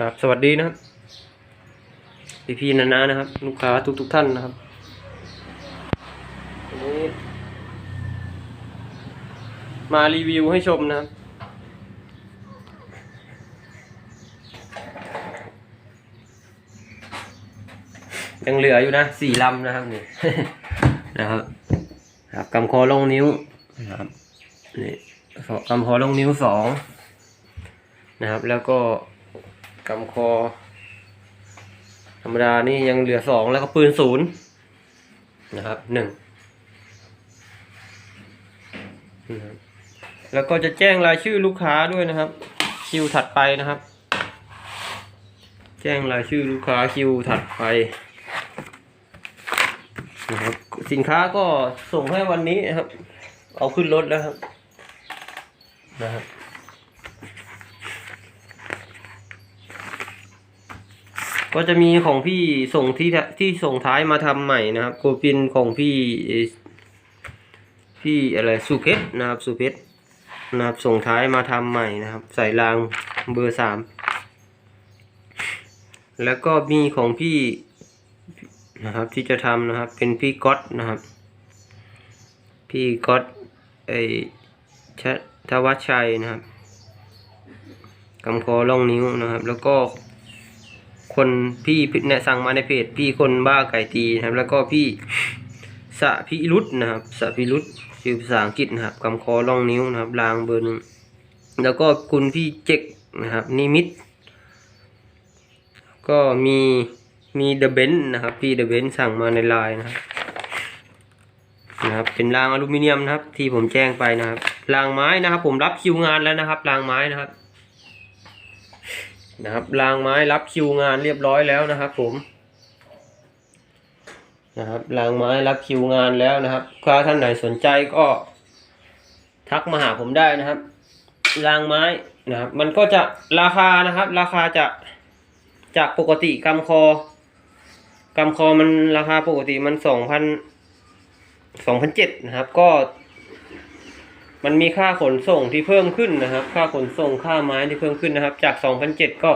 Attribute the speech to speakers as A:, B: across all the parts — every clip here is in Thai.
A: กับสวัสดีนะครับ พี่พี่ๆนานานะครับ ลูกค้าทุกทุกๆท่านนะครับวันนี้มารีวิวให้ชมนะครับ ยังเหลืออยู่นะสี่ลำนะครับนี่นะครับครับกำคอลงนิ้วนะครับนี่กำคอลงนิ้วสองนะครับ แล้วก็ กำคอ ธรรมดานี่ยังเหลือสองแล้วก็ปืนศูนย์นะครับหนึ่งแล้วก็จะแจ้งรายชื่อลูกค้าด้วยนะครับ คิวถัดไปนะครับ แจ้งรายชื่อลูกค้าคิวถัดไปนะครับสินค้าก็ส่งให้วันนี้นะครับ เอาขึ้นรถแล้วครับนะครับ ก็จะมีของพี่ส่งที่ที่ส่งท้ายมาทำใหม่นะครับโกปินของพี่พี่อะไรสุเพชรนะครับสุเพชรนะครับส่งท้ายมาทำใหม่นะครับ ใส่รางเบอร์สามแล้วก็มีของพี่นะครับที่จะทำนะครับ เป็นพี่ก๊อตนะครับ พี่ก๊อตไอชะทวัชชัยนะครับกำคอล่องนิ้วนะครับ แล้วก็ คนพี่เนี่ยสั่งมาในเพจพี่คนบ้าไก่ตีนะครับ แล้วก็พี่สะพิรุษนะครับสะพิรุษชื่อภาษาอังกฤษนะครับกำคอล่องนิ้วนะครับรางเบอร์หนึ่งแล้วก็คุณพี่เจกนะครับนิมิต ก็มีมีเดอะเบนนะครับ พี่เดอะเบนสั่งมาในไลน์นะครับนะครับเป็นรางอลูมิเนียมนะครับ ที่ผมแจ้งไปนะครับรางไม้นะครับ ผมรับคิวงานแล้วนะครับรางไม้นะครับ นะครับรางไม้รับคิวงานเรียบร้อยแล้วนะครับ ผมนะครับรางไม้รับคิวงานแล้วนะครับถ้าท่านไหนสนใจก็ ทักมาหาผมได้นะครับรางไม้นะครับ มันก็จะราคานะครับ ราคาจะจากปกติกำคอกำคอมันราคาปกติมันสองพันสองพันเจ็ดนะครับ ก็ มันมีค่าขนส่งที่เพิ่มขึ้นนะครับ ค่าขนส่งค่าไม้ที่เพิ่มขึ้นนะครับ จากสองพันเจ็ดก็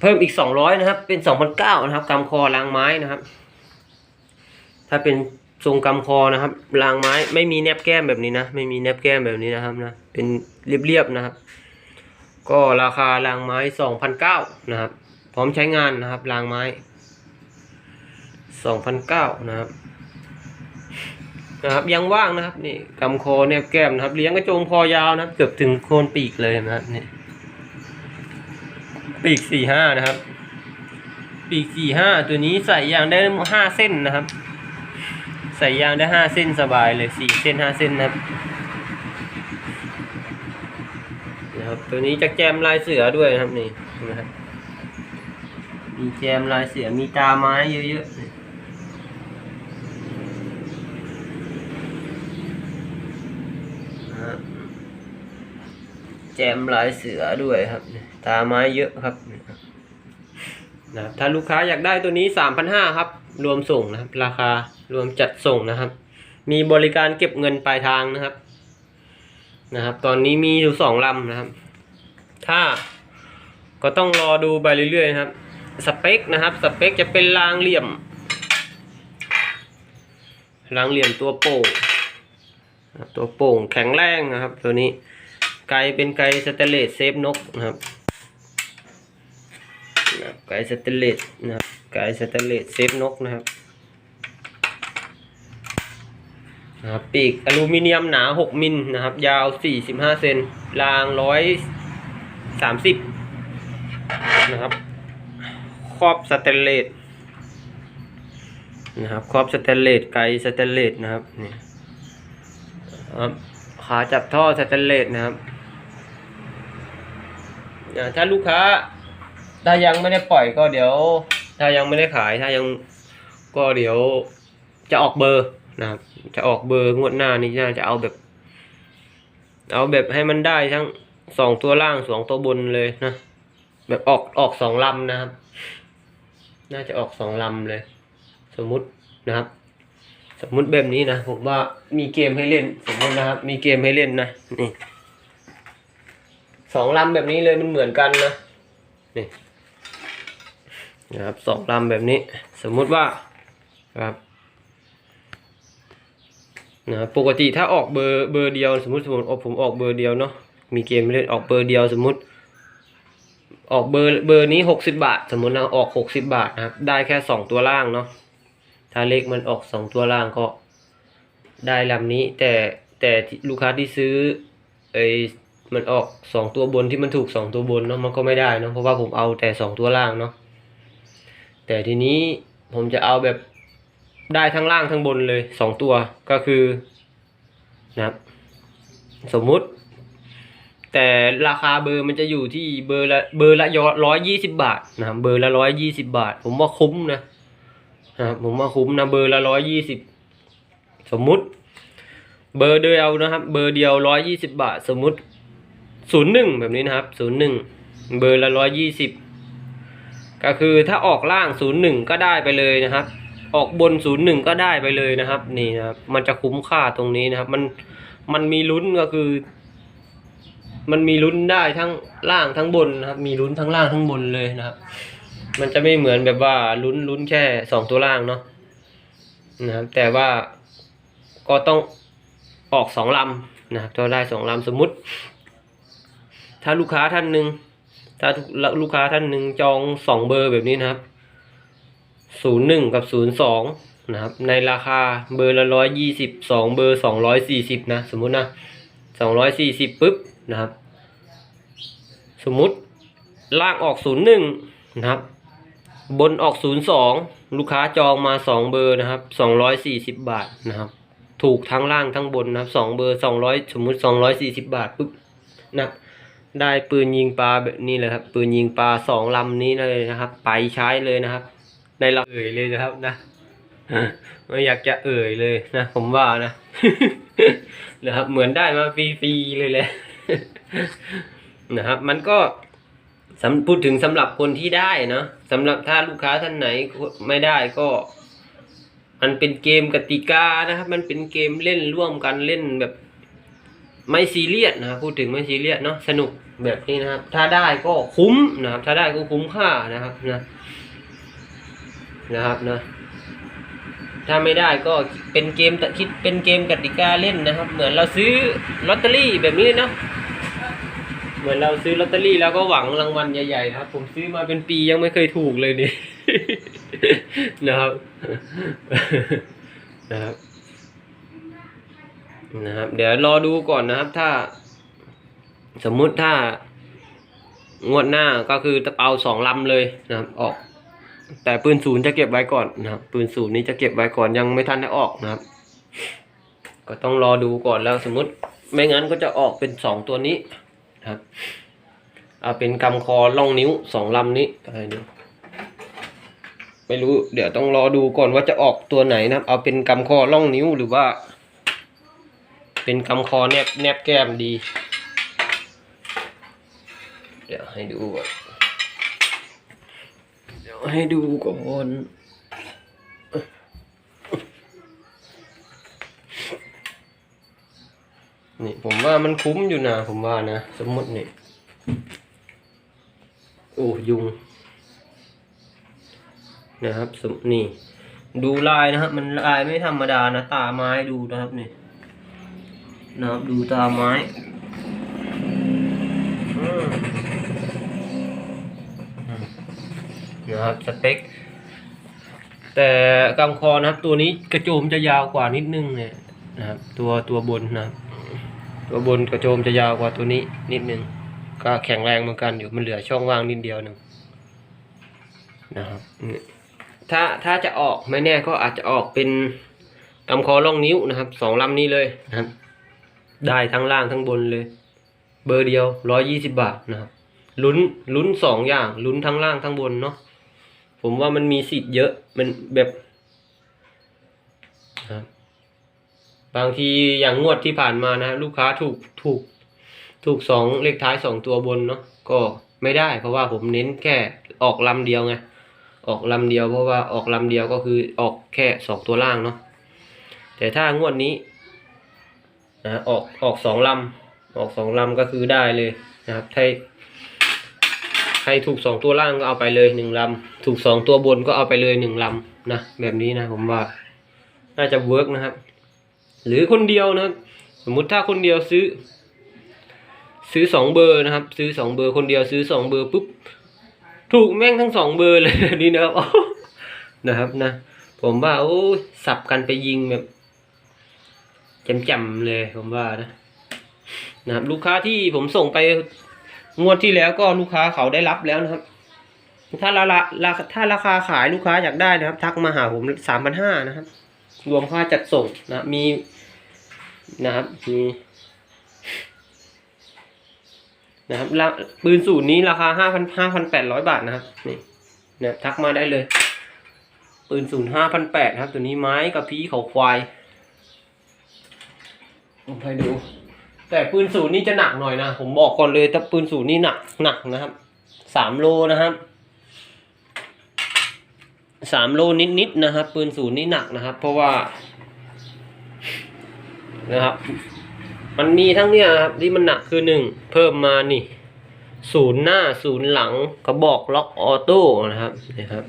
A: เพิ่มอีกสองร้อยนะครับ เป็นสองพันเก้านะครับกำคอรางไม้นะครับ ถ้าเป็นทรงกำคอนะครับรางไม้ไม่มีแนบแก้มแบบนี้นะ ไม่มีแนบแก้มแบบนี้นะครับนะเป็นเรียบๆนะครับ ก็ราคารางไม้สองพันเก้านะครับ พร้อมใช้งานนะครับรางไม้สองพันเก้านะครับ นะครับยังว่างนะครับนี่กำคอเนี่ยแก้มนะครับ เลี้ยงกระโจงคอยาวนะครับ เกือบถึงโคนปีกเลยนะครับนี่ปีกสี่ห้านะครับ ปีกสี่ห้าตัวนี้ใส่ยางได้ห้าเส้นนะครับ ใส่ยางได้ห้าเส้นสบายเลยสี่เส้นห้าเส้นนะครับนะครับตัวนี้จะแจมลายเสือด้วยนะครับนี่นะครับมีแจมลายเสือมีตาไม้เยอะๆนี่ นะฮะ แจมลายเสือด้วยครับ ตาไม้เยอะครับนะครับถ้าลูกค้าอยากได้ตัวนี้สามพันห้าครับ รวมส่งนะครับ ราคารวมจัดส่งนะครับ มีบริการเก็บเงินปลายทางนะครับ นะครับ ตอนนี้มีอยู่สองลำนะครับ ถ้าก็ต้องรอดูไปเรื่อยๆนะครับ สเปคนะครับ สเปคจะเป็นรางเหลี่ยม รางเหลี่ยมตัวโป่ง ตัวโป่งแข็งแรงนะครับ ตัวนี้ ไกลเป็นไกลสเตเลสเซฟนกนะครับไกลสเตเลสนะครับไกลสเตเลสเซฟนกนะครับนะครับปีกอลูมิเนียมหนา 6 มิลนะครับ ยาว 45 เซนราง 130 นะครับ ครอบสเตนเลสนะครับ ครอบสเตนเลสไกลสเตนเลสนะครับนี่ครับขาจับท่อสแตนเลสนะครับ อ่าถ้าลูกค้า ถ้ายังไม่ได้ปล่อยก็เดี๋ยว ถ้ายังไม่ได้ขายถ้ายังก็เดี๋ยวจะออกเบอร์นะครับจะออกเบอร์งวดหน้านี้น่าจะเอาแบบ เอาแบบให้มันได้ทั้งสองตัวล่างสองตัวบนเลยนะ แบบออกออกสองลำนะครับ น่าจะออกสองลำเลย สมมุตินะครับ สมมุติแบบนี้นะผมว่ามีเกมให้เล่น สมมตินะครับ มีเกมให้เล่นนะนี่ สองลำแบบนี้เลยมันเหมือนกันนะนี่นะครับสองลำแบบนี้ สมมุติว่าครับนะปกติถ้าออกเบอร์เบอร์เดียวสมมติสมมติผมออกเบอร์เดียวเนาะมีเกมเล่นออกเบอร์เดียวสมมติ ออกเบอร์เบอร์นี้หกสิบาท สมมตินะออกหกสิบาทนะครับได้แค่สองตัวล่างเนาะถ้าเลขมันออกสองตัวล่างก็ได้ลำนี้แต่แต่ลูกค้าที่ซื้อไอ มันออกสองตัวบนที่มันถูกสองตัวบนเนาะมันก็ไม่ได้เนาะเพราะว่าผมเอาแต่สองตัวล่างเนาะแต่ทีนี้ผมจะเอาแบบได้ทั้งล่างทั้งบนเลยสองตัวก็คือนะครับสมมุติ แต่ราคาเบอร์มันจะอยู่ที่เบอร์ละเบอร์ละร้อยยี่สิบาทนะครับเบอร์ละร้อยยี่สิบาท ผมว่าคุ้มนะนะผมว่าคุ้มนะเบอร์ละร้อยยี่สิบสมมุติ เบอร์เดียวนะครับ เบอร์เดียวร้อยยี่สิบาท สมมุติ ศูนย์หนึ่งแบบนี้นะครับศูนย์หนึ่งเบอร์ละร้อยยี่สิบก็คือถ้าออกล่างศูนย์หนึ่งก็ได้ไปเลยนะครับ ออกบนศูนย์หนึ่งก็ได้ไปเลยนะครับ นี่นะครับมันจะคุ้มค่าตรงนี้นะครับ มันมันมีลุ้นก็คือ มันมีลุ้นได้ทั้งล่างทั้งบนนะครับ มีลุ้นทั้งล่างทั้งบนเลยนะครับ มันจะไม่เหมือนแบบว่าลุ้นลุ้นแค่สองตัวล่างเนาะนะครับ แต่ว่าก็ต้องออกสองลำนะครับจะได้สองลำสมมุติ ถ้าลูกค้าท่านหนึ่งถ้าลูกค้าท่านหนึ่งจองสองเบอร์แบบนี้นะครับศูนย์หนึ่งกับศูนย์สองนะครับ ในราคาเบอร์ละร้อยยี่สิบสองเบอร์สองร้อยสี่สิบนะ สมมุตินะสองร้อยสี่สิบปุ๊บนะครับ สมมุติล่างออกศูนย์หนึ่งนะครับ บนออกศูนย์สองลูกค้าจองมาสองเบอร์นะครับสองร้อยสี่สิบบาทนะครับ ถูกทั้งล่างทั้งบนนะครับสองเบอร์สองร้อยสมมุติสองร้อยสี่สิบบาทปุ๊บนะครับ ได้ปืนยิงปลาแบบนี้เลยครับ ปืนยิงปลาสองลำนี้เลยนะครับ ไปใช้เลยนะครับ ในลำเอ่ยเลยนะครับนะไม่อยากจะเอ่ยเลยนะผมว่านะนะครับ เหมือนได้มาฟรีๆเลยแหละนะครับ มันก็พูดถึงสำหรับคนที่ได้เนาะสำหรับถ้าลูกค้าท่านไหนไม่ได้ก็ มันเป็นเกมกติกานะครับ มันเป็นเกมเล่นร่วมกันเล่นแบบ ไม่ซีเรียสนะพูดถึงไม่ซีเรียสเนาะสนุก แบบนี้นะครับ ถ้าได้ก็คุ้มนะครับ ถ้าได้ก็คุ้มค่านะครับนะนะครับนะถ้าไม่ได้ก็เป็นเกมคิดเป็นเกมกติกาเล่นนะครับ เหมือนเราซื้อลอตเตอรี่แบบนี้เนาะเหมือนเราซื้อลอตเตอรี่แล้วก็หวังรางวัลใหญ่ๆนะครับ ผมซื้อมาเป็นปียังไม่เคยถูกเลยนี่นะครับนะครับนะครับ เดี๋ยวรอดูก่อนนะครับ ถ้า สมมุติถ้างวดหน้าก็คือจะเอาสองลำเลยนะครับออก แต่ปืนศูนย์จะเก็บไว้ก่อนนะครับ ปืนศูนย์นี้จะเก็บไว้ก่อนยังไม่ทันได้ออกนะครับ ก็ต้องรอดูก่อนแล้วสมมุติไม่งั้นก็จะออกเป็นสองตัวนี้นะครับเอาเป็นกำคอล่องนิ้วสองลำนี้อะไรนี่ไม่รู้ เดี๋ยวต้องรอดูก่อนว่าจะออกตัวไหนนะครับ เอาเป็นกำคอล่องนิ้วหรือว่า เป็นกำคอแนบแนบแก้มดี เดี๋ยวให้ดูก่อนเดี๋ยวให้ดูก่อนนี่ผมว่ามันคุ้มอยู่นะผมว่านะ สมมตินี่โอ้ยุง นะครับสมนี่ ดูลายนะครับมันลายไม่ธรรมดานะ ตาไม้ดูนะครับนี่นะครับดูตาไม้อืมอืม นะครับสเต็ก แต่กำคอนะครับ ตัวนี้กระโจมจะยาวกว่านิดนึงเนี่ยนะครับตัวตัวบนนะครับตัวบนกระโจมจะยาวกว่าตัวนี้นิดนึงก็แข็งแรงเหมือนกันอยู่มันเหลือช่องว่างนิดเดียวหนึ่งนะครับถ้าถ้าจะออกไม่แน่ก็อาจจะออกเป็นกำคอล่องนิ้วนะครับสองลำนี้เลยนะครับ ได้ทั้งล่างทั้งบนเลย เบอร์เดียวร้อยยี่สิบาทนะครับลุ้นลุ้นสองอย่างลุ้นทั้งล่างทั้งบนเนาะ ผมว่ามันมีสิทธิ์เยอะ มันแบบครับบางทีอย่างงวดที่ผ่านมานะ ลูกค้าถูกถูก ถูกสองเลขท้ายสองตัวบนเนาะก็ไม่ได้ เพราะว่าผมเน้นแค่ออกลำเดียวไงออกลำเดียวเพราะว่าออกลำเดียวก็คือออกแค่สองตัวล่างเนาะแต่ถ้างวดนี้นะออกออกสองลำออกสองลำก็คือได้เลยนะครับใค รใครถูกสองตัวล่างก็เอาไปเลยหนึ่งลำถูกสองตัวบนก็เอาไปเลยหนึ่งลำนะแบบนี้นะผมว่าน่าจะเวิร์กนะครับ หรือคนเดียวนะสมมุติถ้าคนเดียวซื้อ ซื้อสองเบอร์นะครับ ซื้อสองเบอร์คนเดียวซื้อสองเบอร์ปุ๊บถูกแม่งทั้งสองเบอร์เลยนี่นะครับนะครับนะ ผมว่าโอ้สับกันไปยิงแบบจำๆเลยผมว่านะนะครับลูกค้าที่ผมส่งไป งวดที่แล้วก็ลูกค้าเขาได้รับแล้วนะครับ ถ้าราคาถ้าราคาขายลูกค้าอยากได้นะครับ ทักมาหาผมสามพันห้านะครับ รวมค่าจัดส่งนะมีนะครับมีนะครับปืนสูตรนี้ราคาห้าพันห้าพันแปดร้อยบาทนะครับนี่นี่ยทักมาได้เลย ปืนศูนย์ห้าพันแปดครับ ตัวนี้ไม้กับพีเขาควายผมให้ดู แต่ปืนศูนย์นี่จะหนักหน่อยนะผมบอกก่อนเลยแต่ปืนศูนย์นี่หนักหนักนะครับสามโลนะครับสามโลนิดๆนะครับ ปืนศูนย์นี่หนักนะครับ เพราะว่า นะครับ มันมีทั้งเนี้ยครับที่มันหนักคือหนึ่งเพิ่มมานี่ศูนย์หน้าศูนย์หลังกระบอกล็อกออโต้นะครับนะครับ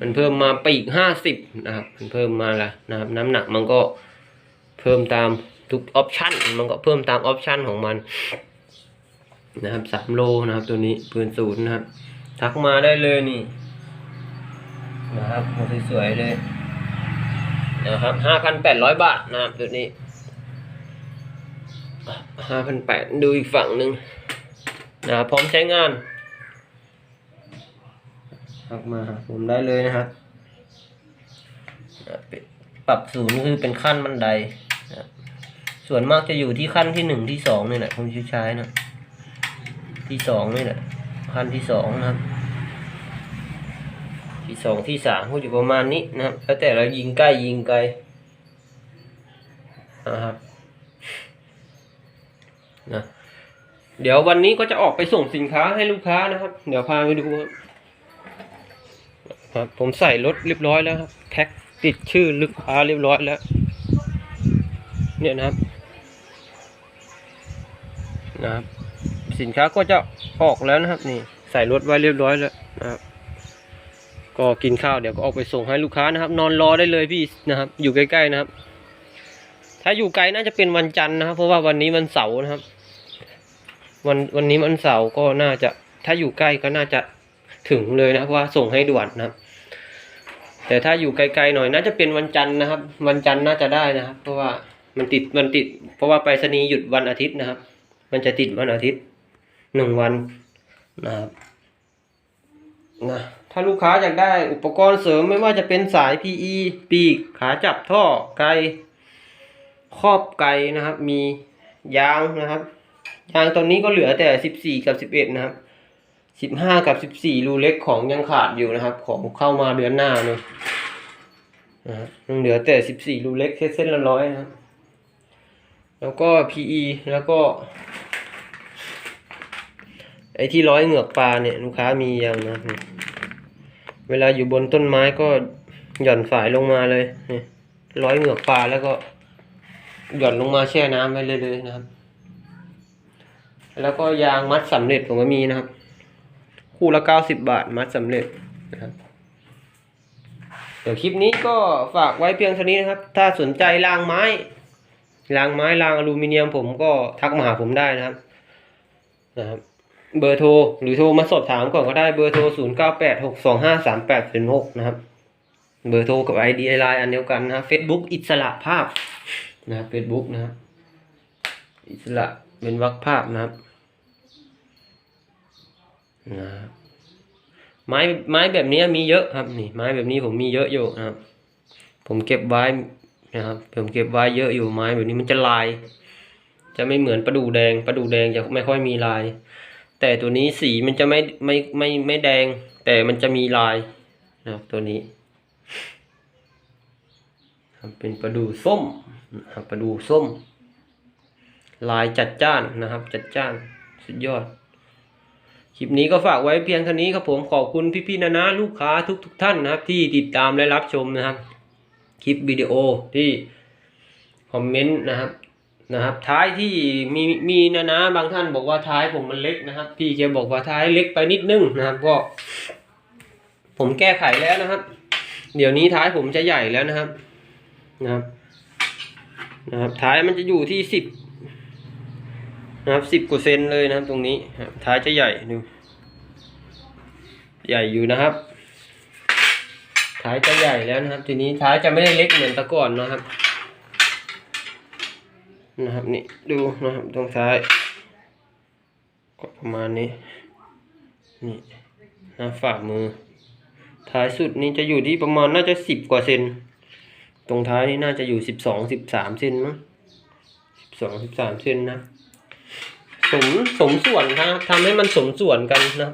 A: มันเพิ่มมาปีกห้าสิบนะครับ มันเพิ่มมาละนะครับ น้ำหนักมันก็เพิ่มตาม ทุกออปชันมันก็เพิ่มตามออปชันของมันนะครับสามโลนะครับตัวนี้ปืนศูนย์นะครับ ทักมาได้เลยนี่ นะครับสวยๆเลยนะครับห้าพันแปดร้อยบาทนะครับตัวนี้ห้าพันแปดดูอีกฝั่งหนึ่งนะครับพร้อมใช้งานทักมาผมได้เลยนะครับอะเป็นปรับศูนย์คือเป็นขั้นบันไดนะครับ ส่วนมากจะอยู่ที่ขั้นที่หนึ่งที่สองนี่แหละผมใช้นะที่สองนี่แหละขั้นที่สองนะครับ ที่สองที่สามก็อยู่ประมาณนี้นะครับแล้วแต่เรายิงใกล้ยิงไกลนะครับนะเดี๋ยววันนี้ก็จะออกไปส่งสินค้าให้ลูกค้านะครับ เดี๋ยวพาไปดูครับครับผมใส่รถเรียบร้อยแล้วครับแท็กติดชื่อลูกค้าเรียบร้อยแล้ว เนี่ยนะครับ นะครับ สินค้าก็จะออกแล้วนะครับ นี่ใส่รถไว้เรียบร้อยแล้วนะครับ ก็กินข้าวเดี๋ยวก็ออกไปส่งให้ลูกค้านะครับ นอนรอได้เลยพี่นะครับ อยู่ใกล้ๆนะครับ ถ้าอยู่ไกลน่าจะเป็นวันจันทร์นะครับ เพราะว่าวันนี้วันเสาร์นะครับ วันวันนี้วันเสาร์ก็น่าจะถ้าอยู่ใกล้ก็น่าจะถึงเลยนะเพราะว่าส่งให้ด่วนนะครับ แต่ถ้าอยู่ไกลๆหน่อยน่าจะเป็นวันจันทร์นะครับ วันจันทร์น่าจะได้นะครับ เพราะว่ามันติดมันติด เพราะว่าไปรษณีย์หยุดวันอาทิตย์นะครับ มันจะติดวันอาทิตย์หนึ่งวันนะครับนะถ้าลูกค้าอยากได้อุปกรณ์เสริมไม่ว่าจะเป็นสาย PE ปีกขาจับท่อไกครอบไกนะครับ มียางนะครับยางตอนนี้ก็เหลือแต่สิบสี่กับสิบเอ็ดนะครับสิบห้ากับสิบสี่รูเล็กของยังขาดอยู่นะครับ ของเข้ามาเดือนหน้าเนี่ยนะครับยังเหลือแต่สิบสี่รูเล็กแค่เส้นละร้อยนะครับ แล้วก็ PE แล้วก็ ไอ้ที่ร้อยเหงือกปลาเนี่ยลูกค้ามียังนะครับนี่เวลาอยู่บนต้นไม้ก็หย่อนสายลงมาเลยเนี่ยร้อยเหงือกปลาแล้วก็หย่อนลงมาแช่น้ำไว้เลยเลยนะครับ แล้วก็ยางมัดสำเร็จผมก็มีนะครับ คู่ละเก้าสิบบาทมัดสำเร็จนะครับเดี๋ยวคลิปนี้ก็ฝากไว้เพียงเท่านี้นะครับ ถ้าสนใจรางไม้ รางไม้รางอลูมิเนียมผมก็ทักมาหาผมได้นะครับนะครับ เบอร์โทรหรือโทรมาสอบถามก่อนก็ได้เบอร์โทร0 9 8 6 2 5 3 8 0 6นะครับ เบอร์โทรกับ ID ไลน์อันเดียวกันนะครับ Facebook อิสระภาพนะครับ Facebook นะครับอิสระเป็นวรรคภาพนะครับนะครับไม้ไม้แบบนี้มีเยอะครับนี่ไม้แบบนี้ผมมีเยอะอยู่นะครับ ผมเก็บไว้ นะครับผมเก็บไว้เยอะอยู่ไม้แบบนี้มันจะลาย จะไม่เหมือนประดูแดงประดูแดงจะไม่ค่อยมีลาย แต่ตัวนี้สีมันจะไม่ไม่ไม่ไม่แดง แต่มันจะมีลายนะครับตัวนี้เป็นประดูส้มนะครับประดูส้ม ลายจัดจ้านนะครับ จัดจ้านสุดยอดคลิปนี้ก็ฝากไว้เพียงเท่านี้ครับผมขอบคุณพี่ๆนะนะลูกค้าทุกๆทท่านนะครับ ที่ติดตามและรับชมนะครับ คลิปวิดีโอที่คอมเมนต์นะครับนะครับ ท้ายที่มีมีนะนะบางท่านบอกว่าท้ายผมมันเล็กนะครับ พี่แกบอกว่าท้ายเล็กไปนิดนึงนะครับ ก็ ผมแก้ไขแล้วนะครับ เดี๋ยวนี้ท้ายผมจะใหญ่แล้วนะครับ นะครับนะครับ ท้ายมันจะอยู่ที่สิบนะครับสิบกว่าเซนเลยนะครับ ตรงนี้ท้ายจะใหญ่ดูใหญ่อยู่นะครับ ท้ายจะใหญ่แล้วนะครับ ทีนี้ท้ายจะไม่ได้เล็กเหมือนตะก่อนนะครับ นะครับนี่ดูนะครับตรงท้ายก็ประมาณนี้นี่นะฝ่ามือ ท้ายสุดนี้จะอยู่ที่ประมาณน่าจะสิบกว่าเซนตรงท้ายนี่น่าจะอยู่สิบสองสิบสามเซนมั้งสิบสองสิบสามเซนนะสมสมส่วนครับทำให้มันสมส่วนกันนะครับ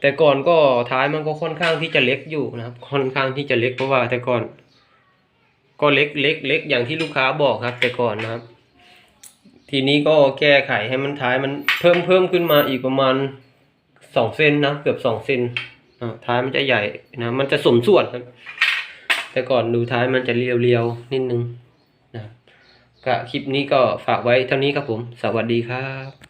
A: แต่ก่อนก็ท้ายมันก็ค่อนข้างที่จะเล็กอยู่นะครับ ค่อนข้างที่จะเล็กเพราะว่าแต่ก่อน ก็เล็กเล็กเล็กอย่างที่ลูกค้าบอกครับ แต่ก่อนนะครับ ทีนี้ก็แก้ไขให้มันท้ายมันเพิ่มเพิ่มขึ้นมาอีกประมาณสองเซนนะเกือบสองเซนท้ายมันจะใหญ่นะมันจะสมส่วนครับ แต่ก่อนดูท้ายมันจะเรียวๆนิดนึงนะครับก็คลิปนี้ก็ฝากไว้เท่านี้ครับผม สวัสดีครับ